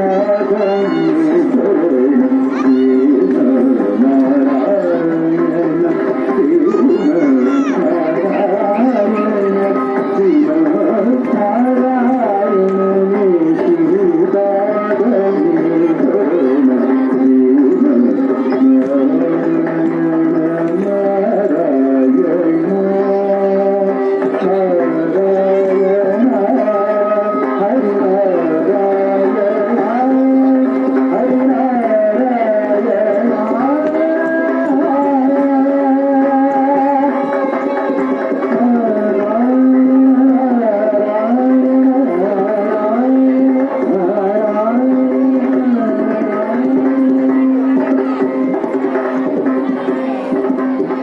Altyazı M.K.